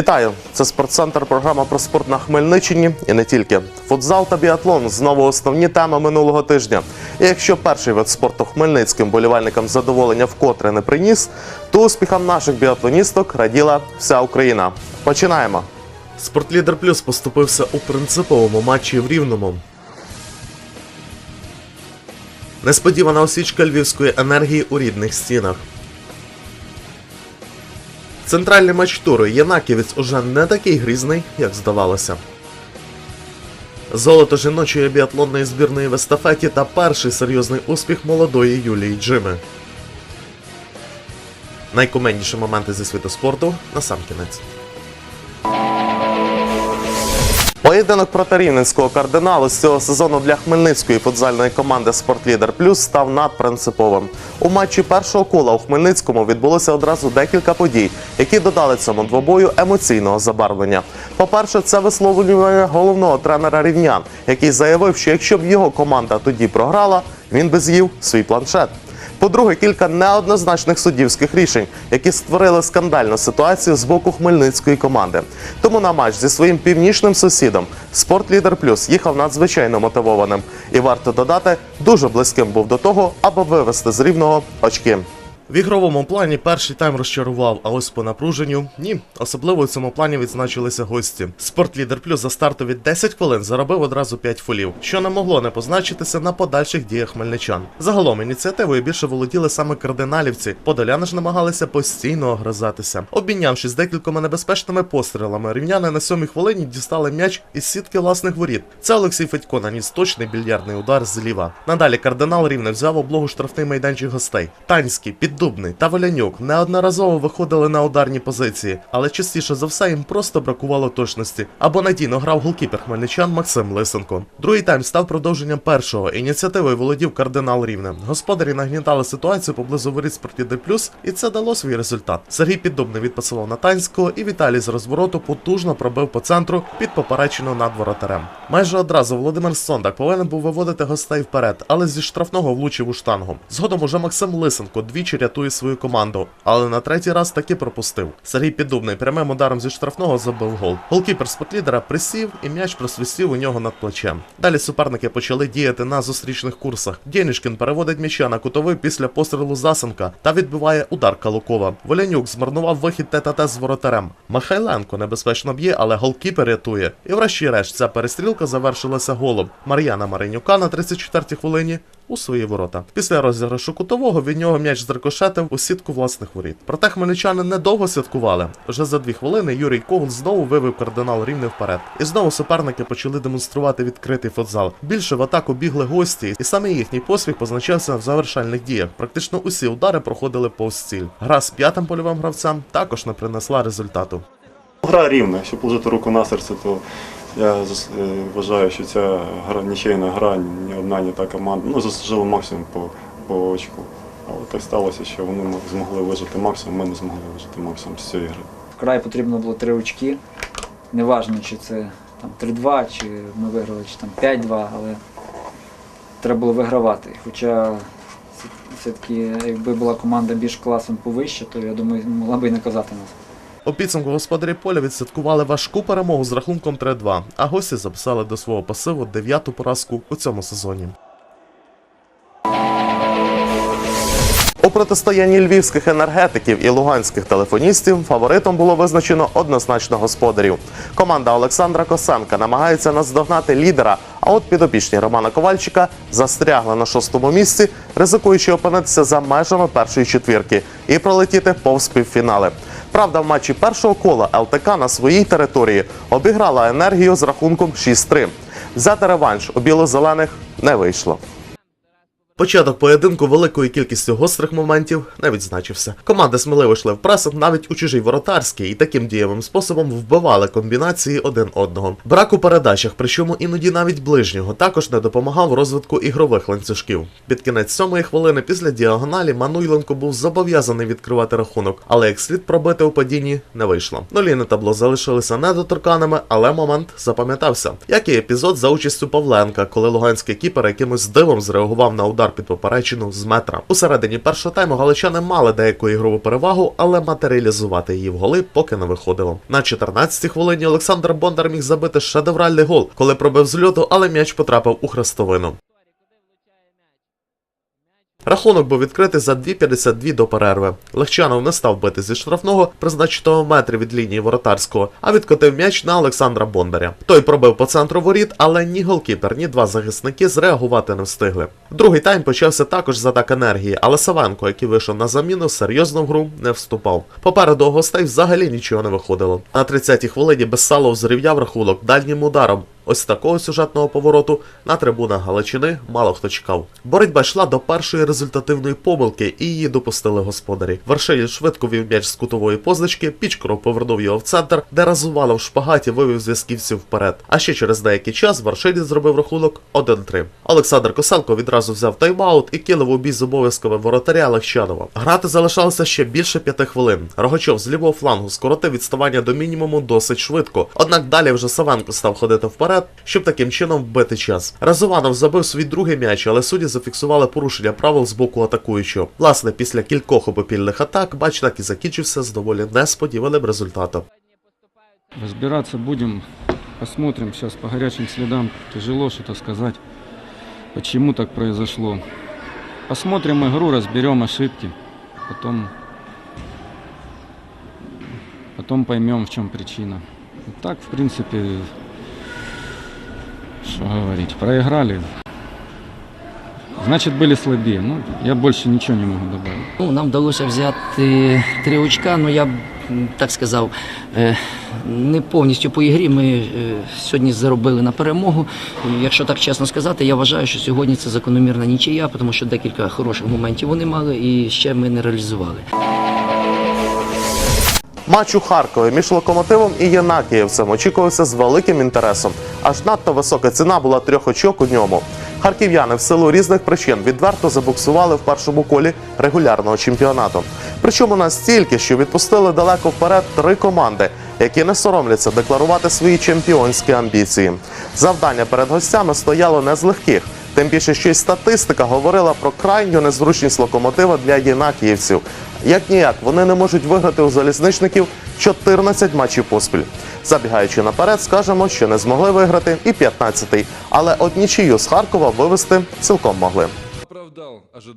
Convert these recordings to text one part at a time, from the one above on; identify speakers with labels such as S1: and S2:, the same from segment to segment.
S1: Вітаю! Це спортцентр. Програма про спорт на Хмельниччині і не тільки. Футзал та біатлон знову основні теми минулого тижня. І якщо перший вид спорту хмельницьким болівальникам задоволення вкотре не приніс, то успіхам наших біатлоністок раділа вся Україна. Починаємо. Спортлідер Плюс поступився у принциповому матчі в Рівному. Несподівана осічка львівської енергії у рідних стінах. Центральний матч туру Янаківець уже не такий грізний, як здавалося. Золото жіночої біатлонної збірної в естафеті та перший серйозний успіх молодої Юлії Джими. Найкуменніші моменти зі світу спорту на сам кінець. Поєдинок проти рівненського кардиналу з цього сезону для хмельницької футзальної команди Спортлідер Плюс став надпринциповим. У матчі першого кола у Хмельницькому відбулося одразу декілька подій, які додали цьому двобою емоційного забарвлення. По-перше, це висловлювання головного тренера рівнян, який заявив, що якщо б його команда тоді програла, він би з'їв свій планшет. По-друге, кілька неоднозначних суддівських рішень, які створили скандальну ситуацію з боку хмельницької команди. Тому на матч зі своїм північним сусідом Спортлідер Плюс їхав надзвичайно мотивованим і варто додати, дуже близьким був до того, аби вивести з рівного очки. В ігровому плані перший тайм розчарував, а ось по напруженню ні. Особливо у цьому плані відзначилися гості. Спортлідер плюс за стартові 10 хвилин заробив одразу 5 фолів, що не могло не позначитися на подальших діях хмельничан. Загалом ініціативою більше володіли саме кардиналівці. Подоляни ж намагалися постійно огризатися. Обмінявшись декількома небезпечними пострілами, рівняни на сьомій хвилині дістали м'яч із сітки власних воріт. Це Олексій Федько наніс точний більярдний удар зліва. Надалі кардинал рівне взяв облогу штрафний майданчик гостей. Танський, Піддубний та Волянюк неодноразово виходили на ударні позиції, але частіше за все їм просто бракувало точності. Або надійно грав голкіпер хмельничан Максим Лисенко. Другий тайм став продовженням першого. Ініціативою володів кардинал рівне. Господарі нагнітали ситуацію поблизу воріт Спортіди Плюс, і це дало свій результат. Сергій Піддубний відпасував на Танського, і Віталій з розвороту потужно пробив по центру під поперечину над воротарем. Майже одразу Володимир Сондак повинен був виводити гостей вперед, але зі штрафного влучив у штангу. Згодом уже Максим Лисенко двічі рятує свою команду, але на третій раз таки пропустив. Сергій Піддубний прямим ударом зі штрафного забив гол. Голкіпер спотлідера присів і м'яч просвистів у нього над плечем. Далі суперники почали діяти на зустрічних курсах. Дєнішкін переводить м'яча на кутовий після пострілу Засенка та відбиває удар Калукова. Волянюк змарнував вихід тет-а-тет з воротарем. Михайленко небезпечно б'є, але голкіпер рятує. І врешті-решт ця перестрілка завершилася голом Мар'яна Маринюка на 34-й хвилині у свої ворота. Після розіграшу кутового від нього м'яч зрикошетив у сітку власних воріт. Проте хмельничани недовго святкували. Вже за дві хвилини Юрій Ковн знову вивів кардинал рівне вперед. І знову суперники почали демонструвати відкритий футзал. Більше в атаку бігли гості, і саме їхній поспіх позначався в завершальних діях. Практично усі удари проходили повз ціль. Гра з п'ятим польовим гравцем також не принесла результату.
S2: Гра рівна. Якщо положити руку на серце, то я е, вважаю, що ця гра нічийна гра, ні одна, ні та команда. Ну, заслужили максимум по, по очку. Але так сталося, що вони змогли вижити максимум, ми не змогли вижити максимум з цієї гри.
S3: Вкрай потрібно було три очки. Неважно, чи це там 3-2, чи ми виграли, чи там 5-2, але треба було вигравати. Хоча все- все-таки, якби була команда більш класом повище, то я думаю, могла би і наказати нас.
S1: У підсумку господарі поля відсвяткували важку перемогу з рахунком 3-2, а гості записали до свого пасиву дев'яту поразку у цьому сезоні. У протистоянні львівських енергетиків і луганських телефоністів фаворитом було визначено однозначно господарів. Команда Олександра Косенка намагається наздогнати лідера, а от підопічні Романа Ковальчика застрягли на шостому місці, ризикуючи опинитися за межами першої четвірки і пролетіти повз півфінали. Правда, в матчі першого кола ЛТК на своїй території обіграла енергію з рахунком 6-3. Взяти реванш у біло-зелених не вийшло. Початок поєдинку великою кількістю гострих моментів не відзначився. Команди сміливо йшли в пресинг навіть у чужій воротарській і таким дієвим способом вбивали комбінації один одного. Брак у передачах, причому іноді навіть ближнього, також не допомагав розвитку ігрових ланцюжків. Під кінець сьомої хвилини після діагоналі Мануйленко був зобов'язаний відкривати рахунок, але як слід пробити у падінні не вийшло. Нулі на табло залишилися недоторканими, але момент запам'ятався. Як і епізод за участю Павленка, коли луганський кіпер якимось дивом зреагував на удар удар під поперечину з метра. У середині першого тайму галичани мали деяку ігрову перевагу, але матеріалізувати її в голи поки не виходило. На 14-й хвилині Олександр Бондар міг забити шедевральний гол, коли пробив з льоту, але м'яч потрапив у хрестовину. Рахунок був відкритий за 2.52 до перерви. Легчанов не став бити зі штрафного, призначеного метрі від лінії воротарського, а відкотив м'яч на Олександра Бондаря. Той пробив по центру воріт, але ні голкіпер, ні два захисники зреагувати не встигли. Другий тайм почався також з атак енергії, але Савенко, який вийшов на заміну, серйозно в гру не вступав. Попереду гостей взагалі нічого не виходило. На 30-й хвилині Безсалов зрівняв рахунок дальнім ударом. Ось такого сюжетного повороту на трибунах Галичини мало хто чекав. Боротьба йшла до першої результативної помилки, і її допустили господарі. Вершилін швидко вів м'яч з кутової позначки, Пічкоров повернув його в центр, де разувало в шпагаті вивів зв'язківців вперед. А ще через деякий час Вершилін зробив рахунок 1-3. Олександр Косенко відразу взяв тайм-аут і кинув у бій з обов'язками воротаря Легчанова. Грати залишалося ще більше п'яти хвилин. Рогачов з лівого флангу скоротив відставання до мінімуму досить швидко. Однак далі вже Савенко став ходити вперед, щоб таким чином вбити час. Разуванов забив свій другий м'яч, але судді зафіксували порушення правил з боку атакуючого. Власне, після кількох обопільних атак матч так і закінчився з доволі несподіваним результатом.
S4: Разбираться будем, посмотрим сейчас по горячим следам. Тяжело что-то сказать, почему так произошло. Посмотрим игру, разберем ошибки, потом, потом поймем, в чем причина. Так, в принципе, что говорить, проиграли. Значит, были слабее. Ну, я больше ничего не могу добавить.
S5: Ну, нам вдалося взяти три очка, ну я б так сказав, е, не повністю по ігрі. Ми е, сьогодні заробили на перемогу. Якщо так чесно сказати, я вважаю, що сьогодні це закономірна нічия, тому що декілька хороших моментів вони мали і ще ми не реалізували.
S1: Матч у Харкові між локомотивом і Єнакіївцем очікувався з великим інтересом. Аж надто висока ціна була трьох очок у ньому. Харків'яни в силу різних причин відверто забуксували в першому колі регулярного чемпіонату. Причому настільки, що відпустили далеко вперед три команди, які не соромляться декларувати свої чемпіонські амбіції. Завдання перед гостями стояло не з легких. Тим більше, що й статистика говорила про крайню незручність локомотива для єнакіївців. Як ніяк, вони не можуть виграти у залізничників 14 матчів поспіль. Забігаючи наперед, скажемо, що не змогли виграти і 15-й, але от нічию з Харкова вивести цілком могли.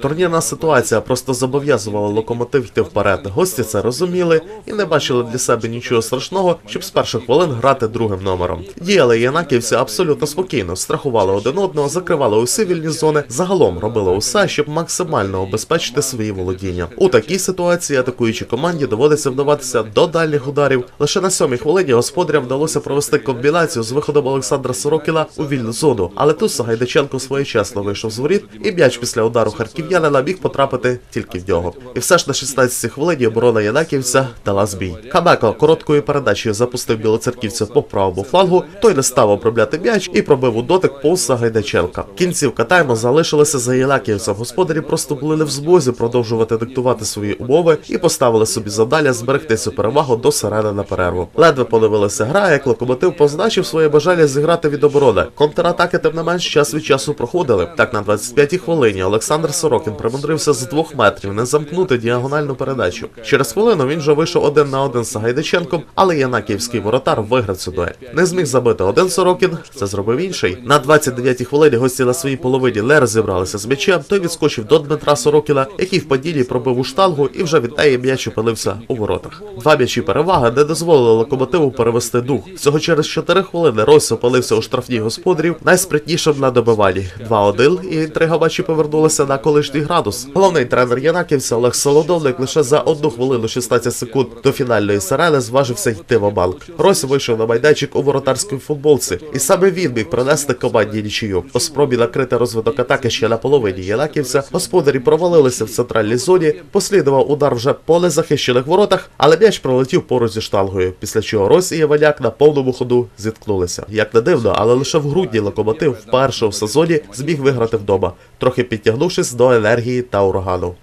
S1: Турнірна ситуація просто зобов'язувала локомотив йти вперед. Гості це розуміли і не бачили для себе нічого страшного, щоб з перших хвилин грати другим номером. Діяли янаківці абсолютно спокійно, страхували один одного, закривали усі вільні зони. Загалом робили усе, щоб максимально обезпечити свої володіння. У такій ситуації атакуючій команді доводиться вдаватися до дальніх ударів. Лише на сьомій хвилині господарям вдалося провести комбінацію з виходом Олександра Сорокіна у вільну зону, але тут Сагайдаченко своєчасно вийшов з воріт, і м'яч після удару харків'янина міг потрапити тільки в нього. І все ж на 16-й хвилині оборона Янаківця дала збій. Камеко короткою передачею запустив білоцерківця по правому флангу. Той не став обробляти м'яч і пробив у дотик повз Сагайдаченка. Кінцівка тайму залишилася за Янаківцем. Господарі просто були не в змозі продовжувати диктувати свої умови і поставили собі завдання зберегти цю перевагу до сирени на перерву. Ледве подивилися гра, як локомотив позначив своє бажання зіграти від оборони. Контратаки, тим не менш, час від часу проходили. Так на 25-й хвилині Олександр Сорокін примудрився з двох метрів не замкнути діагональну передачу. Через хвилину він вже вийшов один на один з Сагайдаченком, але Янаківський воротар виграв цю дуель. Не зміг забити один Сорокін, це зробив інший. На 29-й хвилині гості на своїй половині не розібралися з м'ячем. Той відскочив до Дмитра Сорокіна, який в падінні пробив у штангу і вже від неї м'яч опилився у воротах. Два м'ячі переваги не дозволили локомотиву перевести дух. Всього через 4 хвилини Ройс опилився у штрафній господарів, найспритнішим на добиванні. 2-1, і інтрига матчі повернулася на колишній градус. Головний тренер Янаківця Олег Солодовник лише за 1 хвилину 16 секунд до фінальної сирени зважився йти в банк. Ройс вийшов на майданчик у воротарській футболці, і саме він міг принести команді нічию. У спробі накрити розвиток атаки ще на половині Янаківця. Господарі провалилися в центральній зоні. Послідував удар вже по незахищених воротах, але м'яч пролетів поруч зі штангою. Після чого Ройс і Єваняк на повному ходу зіткнулися. Як не дивно, але лише в грудні локомотив вперше в сезоні зміг виграти вдома, трохи підтягнувшись до енергії та урагану.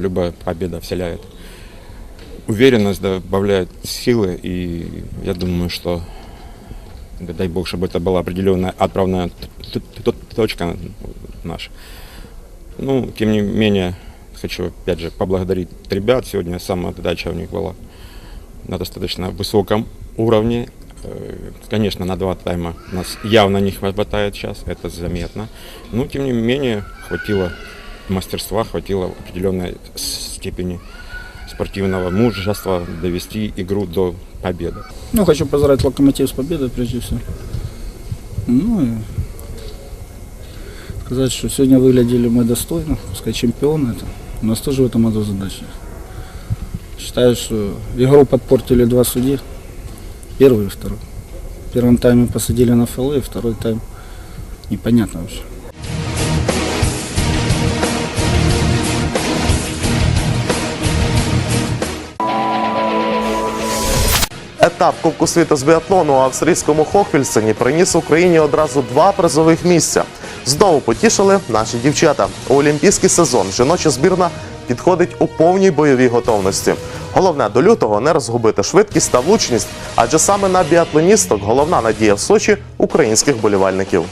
S6: Любая победа вселяет уверенность, добавляет силы, и я думаю, что да дай бог, чтобы это была определенная отправная т- т- т- точка наша. Ну, тем не менее, хочу опять же поблагодарить ребят. Сегодня самоотдача у них была на достаточно высоком уровне. Э, Конечно, на два тайма нас явно не хватает сейчас, это заметно. Но, тем не менее, хватило мастерства, хватило определенной степени спортивного мужества довести игру до победы.
S7: Ну, хочу поздравить Локомотив с победой, прежде всего. Ну и сказать, что сегодня выглядели мы достойно, пускай чемпионы это. У нас тоже в этом году задача. Считаю, что игру подпортили два судьи. Первый и второй. В первом тайме посадили на фолы, второй тайм непонятно вообще.
S1: Етап Кубку світу з біатлону у австрійському Хохвільсені приніс Україні одразу два призових місця. Знову потішили наші дівчата. У олімпійський сезон жіноча збірна підходить у повній бойовій готовності. Головне до лютого не розгубити швидкість та влучність, адже саме на біатлоністок головна надія в Сочі українських болівальників.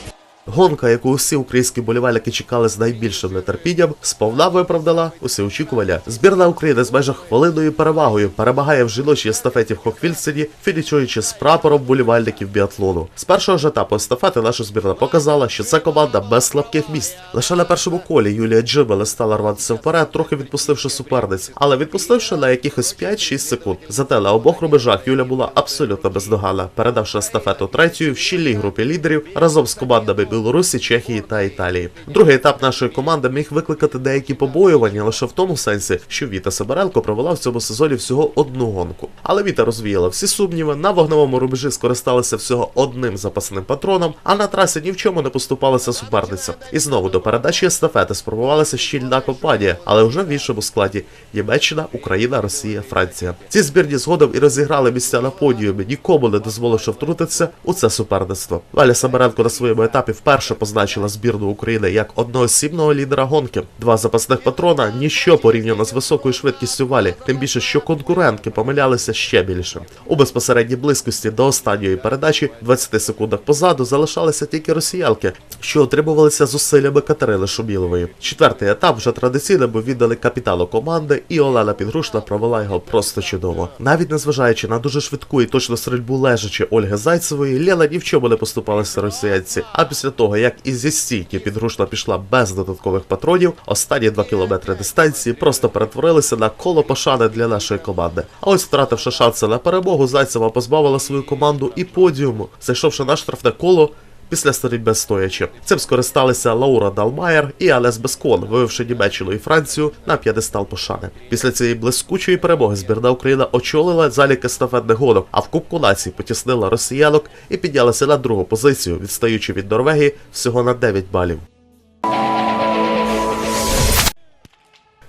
S1: Гонка, яку усі українські болівальники чекали з найбільшим нетерпінням, сповна виправдала усі очікування. Збірна України з майже хвилинною перевагою перемагає в жіночій естафеті в Хохвільсені, фінішуючи з прапором болівальників біатлону. З першого ж етапу естафети наша збірна показала, що це команда без слабких місць. Лише на першому колі Юлія Джимеле стала рватися вперед, трохи відпустивши суперниць, але відпустивши на якихось 5-6 секунд. Зате на обох рубежах Юля була абсолютно бездоганна, передавши естафету третьою в щільній групі лідерів разом з командами Білорусі, Чехії та Італії. Другий етап нашої команди міг викликати деякі побоювання лише в тому сенсі, що Віта Сабаренко провела в цьому сезоні всього одну гонку. Але Віта розвіяла всі сумніви. На вогневому рубежі скористалися всього одним запасним патроном, а на трасі ні в чому не поступалася суперниця. І знову до передачі естафети спробувалася щільна компанія, але вже в іншому складі Німеччина, Україна, Росія, Франція. Ці збірні згодом і розіграли місця на подіумі, нікому не дозволивши втрутитися у це суперництво. Валя Самаренко на своєму етапі вперше позначила збірну України як одноосібного лідера гонки. Два запасних патрона ніщо порівняно з високою швидкістю валі, тим більше, що конкурентки помилялися ще більше. У безпосередній близькості до останньої передачі, 20 секундах позаду, залишалися тільки росіянки, що отримувалися зусиллями Катерини Шумілової. Четвертий етап вже традиційно був відданий капітану команди, і Олена Підгрушна провела його просто чудово. Навіть незважаючи на дуже швидку і точну стрільбу лежачи Ольги Зайцевої, Лена ні в чому не поступалася росіянці. А після того, як і зі стійки підгрушна пішла без додаткових патронів, останні два кілометри дистанції просто перетворилися на коло пошани для нашої команди. А ось втративши шанси на перемогу, Зайцева позбавила свою команду і подіуму, зайшовши на штрафне коло. Після стрільби стоячи. Цим скористалися Лаура Далмаєр і Алес Бескон, вививши Німеччину і Францію на п'єдестал пошани. Після цієї блискучої перемоги збірна Україна очолила залік естафетних гонок, а в Кубку націй потіснила росіянок і піднялася на другу позицію, відстаючи від Норвегії всього на 9 балів.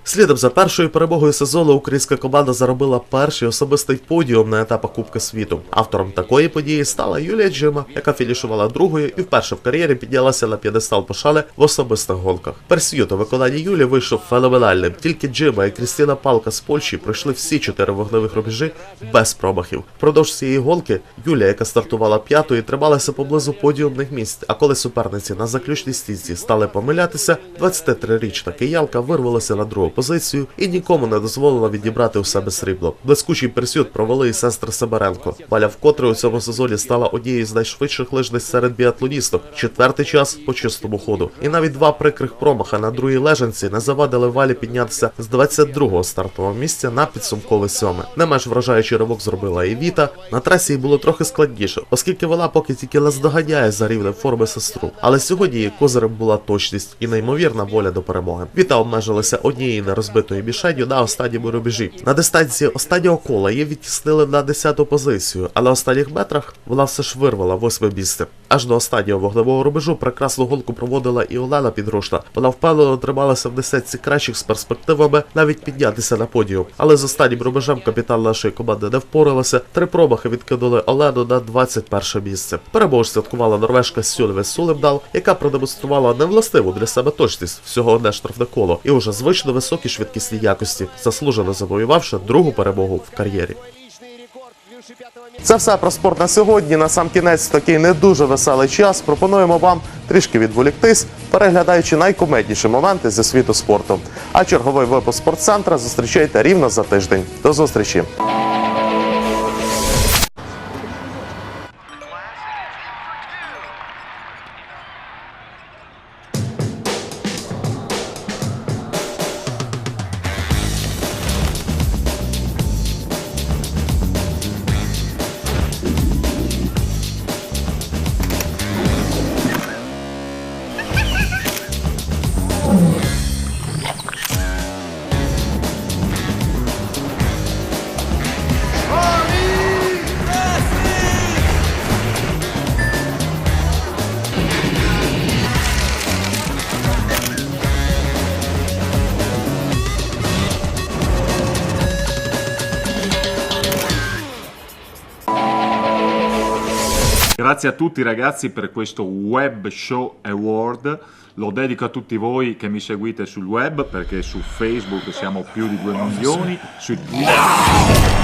S1: Слідом за першою перемогою сезону українська команда заробила перший особистий подіум на етапах Кубка світу. Автором такої події стала Юлія Джима, яка фінішувала другою і вперше в кар'єрі піднялася на п'єдестал пошани в особистих гонках. Персьют у виконанні Юлі вийшов феноменальним. Тільки Джима і Крістіна Палка з Польщі пройшли всі чотири вогневих рубежі без промахів. Впродовж цієї гонки Юлія, яка стартувала п'ятою, трималася поблизу подіумних місць. А коли суперниці на заключній стійці стали помилятися, 23-річна киянка вирвалася на другу позицію і нікому не дозволила відібрати у себе срібло. Блискучий персют провели і сестри Себеренко. Валя вкотре у цьому сезоні стала однією з найшвидших лижниць серед біатлоністок. Четвертий час по чистому ходу. І навіть два прикрих промаха на другій лежанці не завадили валі піднятися з 22-го стартового місця на підсумкове сьоме. Не менш вражаючий ривок зробила і Віта. На трасі було трохи складніше, оскільки вона поки тільки наздоганяє за рівнем форми сестру. Але сьогодні її козирем була точність і неймовірна воля до перемоги. Віта обмежилася однією нерозбитою мішенью на останньому рубежі. На дистанції останнього кола її відтіснили на 10-ту позицію, а на останніх метрах вона все ж вирвала восьме місце. Аж до останнього вогневого рубежу прекрасну гонку проводила і Олена Підрушна. Вона впевнено трималася в десятці кращих з перспективами навіть піднятися на подіум. Але з останнім рубежем капітан нашої команди не впоралася. Три промахи відкинули Олену на 21 місце. Перемогу святкувала норвежка Сюльве Сулемдал, яка продемонструвала невластиву для себе точність всього одне штрафне коло і уже звично високі швидкісні якості, заслужено завоювавши другу перемогу в кар'єрі. Це все про спорт на сьогодні. На сам кінець такий не дуже веселий час. Пропонуємо вам трішки відволіктись, переглядаючи найкомедніші моменти зі світу спорту. А черговий випуск спортцентра зустрічайте рівно за тиждень. До зустрічі!
S8: Grazie a tutti ragazzi per questo Web Show Award. Lo dedico a tutti voi che mi seguite sul web perché su Facebook siamo più di 2 milioni, su Twitter